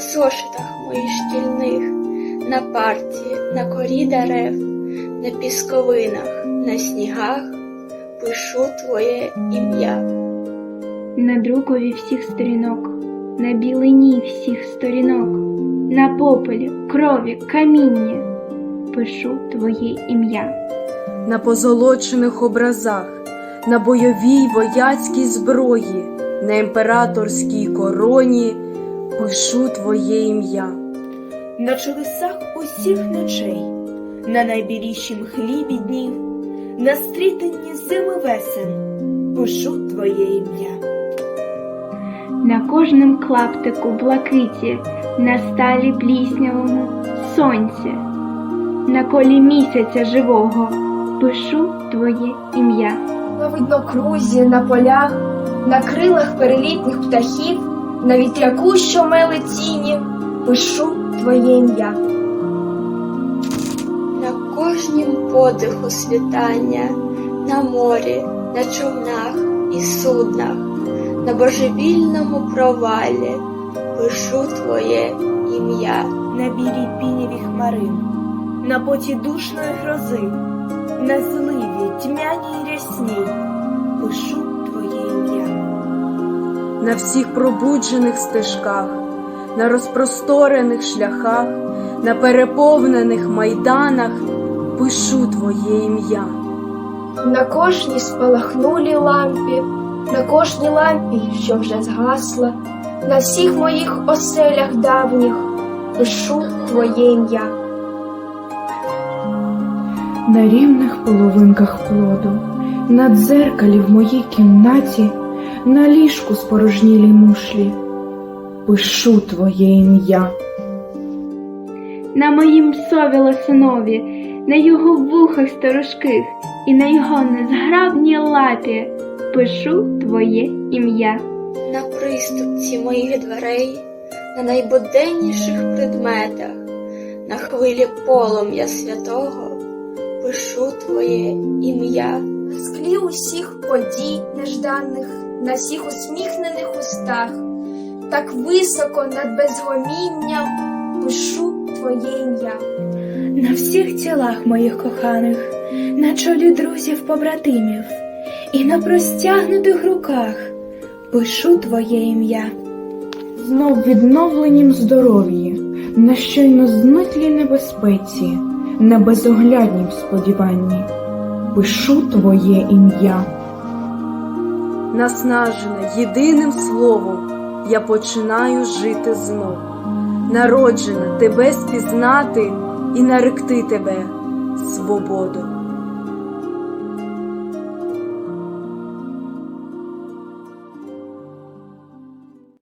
зошитах моїх шкільних, на парті, на корі дерев, на пісковинах, на снігах пишу твоє ім'я. на друкові всіх сторінок, на білині всіх сторінок, на попелі, крові, камінні пишу твоє ім'я. на позолочених образах, на бойовій вояцькій зброї, на імператорській короні пишу твоє ім'я. на чудесах усіх ночей, на найбілішім хлібі днів, на стрітанні зими весен, пишу твоє ім'я. На кожним клаптику блакиті, на сталі пліснявому сонці, на колі місяця живого пишу твоє ім'я. на виднокрузі, на полях, на крилах перелітних птахів, на вітряку, що мели тіні, пишу твоє ім'я. На кожнім подиху світання, на морі, на човнах і суднах, на божевільному провалі пишу твоє ім'я. на білій піняві хмарин, на поті душної грози, на зливі, тьмяній рясній, пишу. На всіх пробуджених стежках, на розпросторених шляхах, на переповнених майданах пишу твоє ім'я. На кожній спалахнулій лампі, на кожній лампі, що вже згасла, на всіх моїх оселях давніх пишу твоє ім'я. на рівних половинках плоду, на дзеркалі в моїй кімнаті, на ліжку спорожнілій мушлі. Пишу твоє ім'я. на моїм сові лосинові, на його вухах сторожких і на його незграбній лапі пишу твоє ім'я. на приступці моїх дверей, на найбуденніших предметах, на хвилі полум'я святого пишу твоє ім'я. На склі усіх подій нежданих, на всіх усміхнених устах, так високо над безгомінням пишу твоє ім'я. На всіх тілах моїх коханих, на чолі друзів побратимів, і на простягнутих руках пишу твоє ім'я. Знов відновленім здоров'ї, на щойно зниклій небезпеці, на безогляднім сподіванні. Пишу твоє ім'я. Наснажена єдиним словом, я починаю жити знов. Народжена тебе спізнати і наректи тебе свободу.